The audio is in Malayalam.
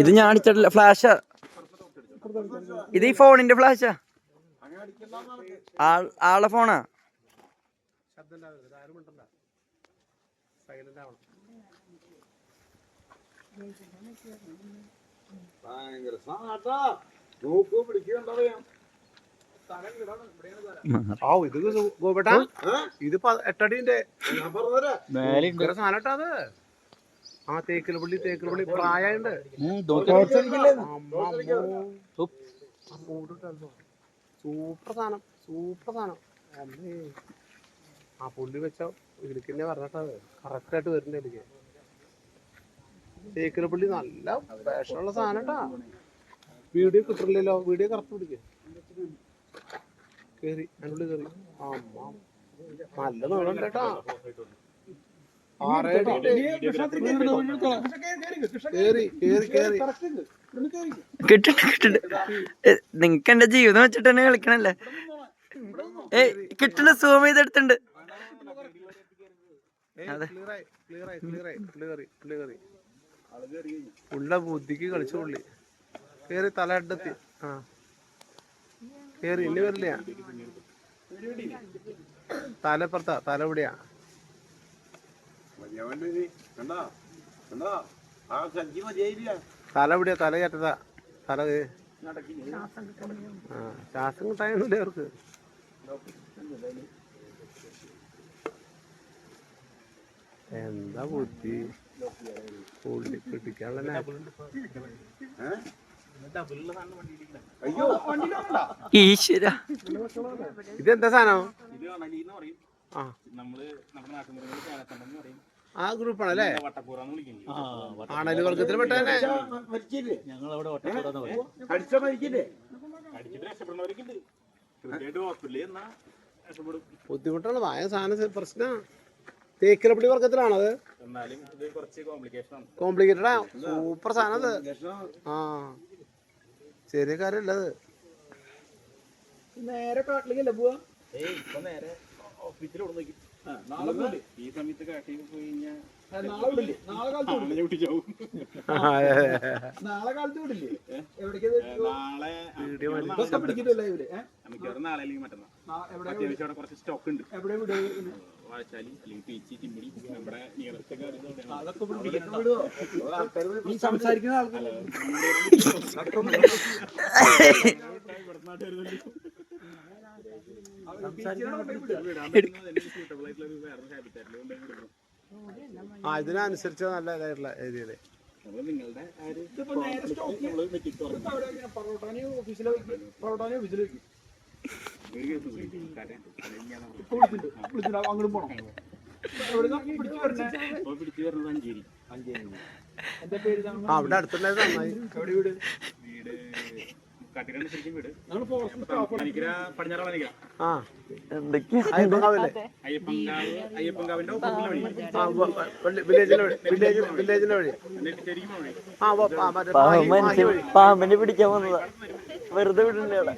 ഇത് ഞാൻ അടിച്ചിട്ടില്ല. ഫ്ലാഷാ ഇത് ഈ ഫോണിന്റെ ഫ്ലാഷാ ആളെ ഫോണാ ഭയങ്കര നോക്കൂ പിടിക്കണ്ടറിയാം ആ ഇത് ഗോപേട്ട എട്ടടിന്റെ അത്. പുള്ളി തേക്കിൽ പുള്ളി പ്രായമുണ്ട് സൂപ്പർ സാധനം സൂപ്പർ സാധനം. അമ്മേ. ആ പുള്ളി വെച്ച ഇതിലേക്ക് തന്നെ പറഞ്ഞിട്ടത് കറക്റ്റ് ആയിട്ട് വരുന്നുണ്ട് എനിക്ക് തേക്കിൽ പുള്ളി നല്ല വിഷമുള്ള സാധനട്ടാ വീഡിയോ കിട്ടില്ലല്ലോ വീഡിയോ കറക്റ്റ് പിടിക്കുക കേറി അതിനുള്ളിൽ കേറി. അമ്മ. നല്ല നീളം കേട്ടാ. ആറേടി കേറി കേറി കേറി കിട്ടുന്നുണ്ട് കിട്ടുന്നുണ്ട് നിങ്ങക്ക് എന്റെ ജീവിതം വെച്ചിട്ട് തന്നെ കളിക്കണല്ലേ? ഏ കിട്ടണ സൂം ചെയ്തെടുത്തുണ്ട് ഉള്ള ബുദ്ധിക്ക് കളിച്ചു പുള്ളി. കേറി തല അഡ്ഡത്തി ആ. കേറി ഇനി വരില്ല തലപ്പുറത്താ തല എവിടെയാ തല എവിടെയാ തല കയറ്റതാ തല ശ്വാസം കിട്ടായൊന്നുമില്ല അവർക്ക്. എന്താ ബുദ്ധി? പിടിക്കാനുള്ള അയ്യോ. ഈശ്വര. ഇതെന്താ സാധനം? ആ. നമ്മൾ നമ്മുടെ നാട്ടുമൃഗങ്ങൾ ചേനത്തണ്ടെന്ന് പറയും. ആ വട്ടക്കൂറാന്ന് വിളിക്കുന്നത് ആണൽ വർഗത്തിൽ പെട്ടതന്നെ. ബുദ്ധിമുട്ടുള്ള വായ സാധനം പ്രശ്ന. തേക്കിലപ്പടി വർഗത്തിലാണത് കോംപ്ലിക്കേറ്റഡാ സൂപ്പർ സാധനം അത്. ആ. ചെറിയ കാര്യമല്ല അത്. നേരെ കാട്ടിലേക്കല്ല പോവാ? നേരെ ഓഫീസിൽ നോക്കി. നാളെ പോകില്ലേ? ഈ സമയത്ത് കാട്ടിൽ പോയി കഴിഞ്ഞാൽ നാളെ വിടില്ലേ നാളെ കാലത്ത് വിടില്ലേ എവിടേക്ക് നാളെ ഇവർ? നാളെ അല്ലെങ്കിൽ മറ്റന്നാ. എവിടെ അത്യാവശ്യം അവിടെ കുറച്ച് സ്റ്റോക്ക് ഉണ്ട്. എവിടെ വിടുക? വാഴച്ചാലി അല്ലെങ്കിൽ പീച്ചി നമ്മുടെ നിയറസ്റ്റ് ഈ സംസാരിക്കുന്ന ആ ഇതിനനുസരിച്ച് നല്ല ഇതായിട്ടുള്ള ഏരിയയിൽ നിങ്ങളുടെ ഓഫീസിലെ ഓഫീസിൽ വെക്കും അങ്ങോട്ട് പോണം അവിടെ വഴി പാമ്പിനെ പിടിക്കാൻ വന്നതാ. വെറുതെ വിടണ്ടേ അവിടെ?